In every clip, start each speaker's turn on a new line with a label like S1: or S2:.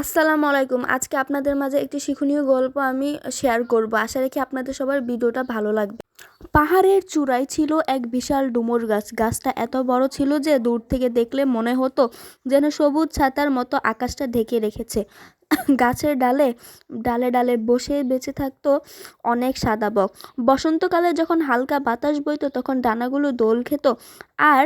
S1: আসসালামু আলাইকুম। আজকে আপনাদের মাঝে একটি শিক্ষণীয় গল্প আমি শেয়ার করব। আশা রাখি আপনাদের সবার ভিডিওটা ভালো লাগবে। পাহাড়ের চূড়ায় ছিল এক বিশাল ডুমুর গাছ। গাছটা এত বড় ছিল যে দূর থেকে দেখলে মনে হতো যেন সবুজ ছাতার মতো আকাশটা ঢেকে রেখেছে। গাছের ডালে ডালে ডালে বসে বেঁচে থাকতো অনেক সাদা বক। বসন্তকালে যখন হালকা বাতাস বইতো, তখন ডানাগুলো দোল খেত আর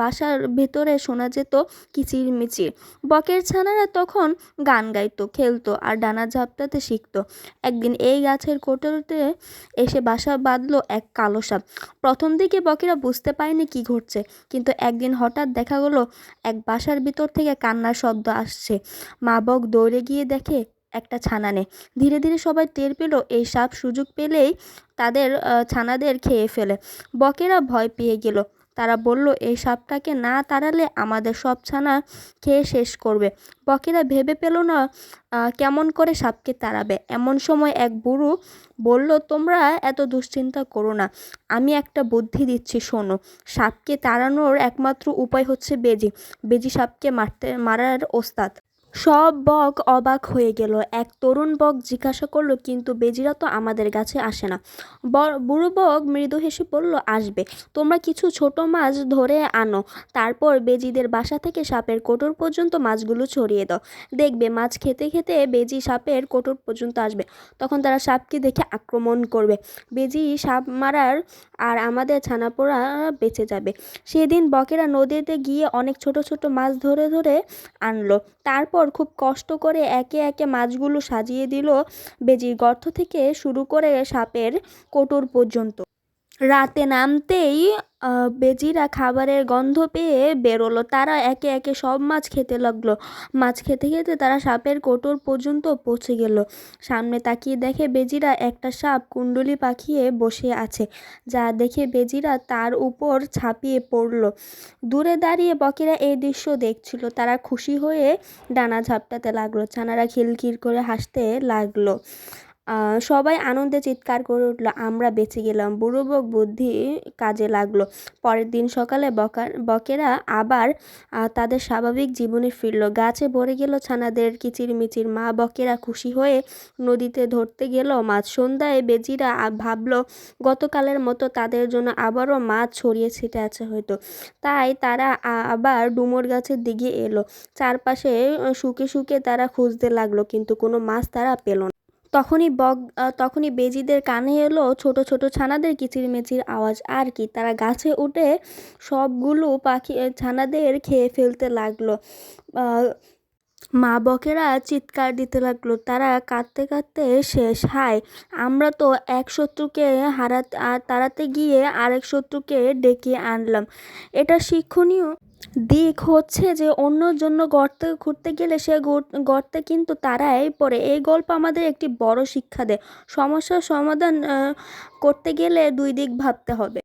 S1: বাসার ভেতরে শোনা যেত কিচির মিচির বকের ছানারা তখন গান গাইতো, খেলতো আর ডানা ঝাপটাতে শিখতো। একদিন এই গাছের কোটরতে এসে বাসা বাঁধলো এক কালো সাপ। প্রথম দিকে বকেরা বুঝতে পারেনি কি ঘটছে, কিন্তু একদিন হঠাৎ দেখা গেলো, এক বাসার ভিতর থেকে কান্নার শব্দ আসছে। মা বক দৌড়ে গিয়ে দেখে একটা ছানা নেই। ধীরে ধীরে সবাই টের পেল, এই সাপ সুযোগ পেলেই তাদের ছানাদের খেয়ে ফেলে। বকেরা ভয় পেয়ে গেল। তারা বলল, এই সাপটাকে না তাড়ালে আমাদের সব ছানা খেয়ে শেষ করবে। বকেরা ভেবে পেল না কেমন করে সাপকে তাড়াবে। এমন সময় এক বুড়ো বলল, তোমরা এত দুশ্চিন্তা করো না। আমি একটা বুদ্ধি দিচ্ছি, শোনো। সাপকে তাড়ানোর একমাত্র উপায় হচ্ছে বেজি। বেজি সাপকে মারতে, মারার ওস্তাদ। সব বক অবাক হয়ে গেল। এক তরুণ বক জিজ্ঞাসা করল, কিন্তু বেজিরা তো আমাদের কাছে আসে না। বুড়ো বক মৃদু হেসে বলল, আসবে। তোমরা কিছু ছোট মাছ ধরে আনো। তারপর বেজিদের বাসা থেকে সাপের কোটর পর্যন্ত মাছগুলো ছড়িয়ে দাও। দেখবে মাছ খেতে খেতে বেজি সাপের কোটর পর্যন্ত আসবে। তখন তারা সাপকে দেখে আক্রমণ করবে। বেজি সাপ মারার আর আমাদের ছানাপোড়া বেঁচে যাবে। সেদিন বকেরা নদীতে গিয়ে অনেক ছোট ছোট মাছ ধরে ধরে আনলো। তারপর খুব কষ্ট করে একে একে মাছগুলো সাজিয়ে দিল বেজির গর্ত থেকে শুরু করে সাপের কোটর পর্যন্ত। রাতে নামতেই বেজিরা খাবারের গন্ধ পেয়ে বেরোলো। তারা একে একে সব মাছ খেতে লাগল। মাছ খেতে খেতে তারা সাপের কোটর পর্যন্ত পৌঁছে গেল। সামনে তাকিয়ে দেখে বেজিরা একটা সাপ কুণ্ডলি পাখিয়ে বসে আছে, যা দেখে বেজিরা তার উপর ছাপিয়ে পড়ল। দূরে দাঁড়িয়ে বকেরা এই দৃশ্য দেখছিল। তারা খুশি হয়ে ডানা ঝাপটাতে লাগল, ছানারা খিলখিল করে হাসতে লাগল। সবাই আনন্দে চিৎকার করে উঠল, আমরা বেঁচে গেলাম। বুড়ো বক বুদ্ধি কাজে লাগল। পরের দিন সকালে বকার, বকেরা আবার তাদের স্বাভাবিক জীবনে ফিরল। গাছে ভরে গেল ছানাদের কিচিরমিচির। মা বকেরা খুশি হয়ে নদীতে ধরতে গেল মাছ। সন্ধ্যায় বেজিরা ভাবল, গতকালের মতো তাদের জন্য আবারও মাছ ছড়িয়ে ছিটে আছে হয়তো। তাই তারা আবার ডুমুর গাছের দিকে এলো। চারপাশে শুকে শুকে তারা খুঁজতে লাগল, কিন্তু কোনো মাছ তারা পেল না। তখনই বক তখনই বেজিদের কানে এলো ছোট ছোট ছানাদের কিচিরমিচির আওয়াজ। আর কি, তারা গাছে উঠে সবগুলো পাখি ছানাদের খেয়ে ফেলতে লাগল। মা বকেরা চিৎকার দিতে লাগল, তারা কাঁদতে কাঁদতে শেষ, হায়, আমরা তো এক শত্রুকে হারাতে তাড়াতে গিয়ে আরেক শত্রুকে ডেকে আনলাম। এটা শিক্ষণীয়? দিক হচ্ছে যে অন্য জন্য গর্তে ঘুরতে গেলে সে গর- গর্তে কিন্তু তারাই পড়ে। এই গল্প আমাদের একটি বড় শিক্ষা দেয়। সমস্যার সমাধান করতে গেলে দুই দিক ভাবতে হবে।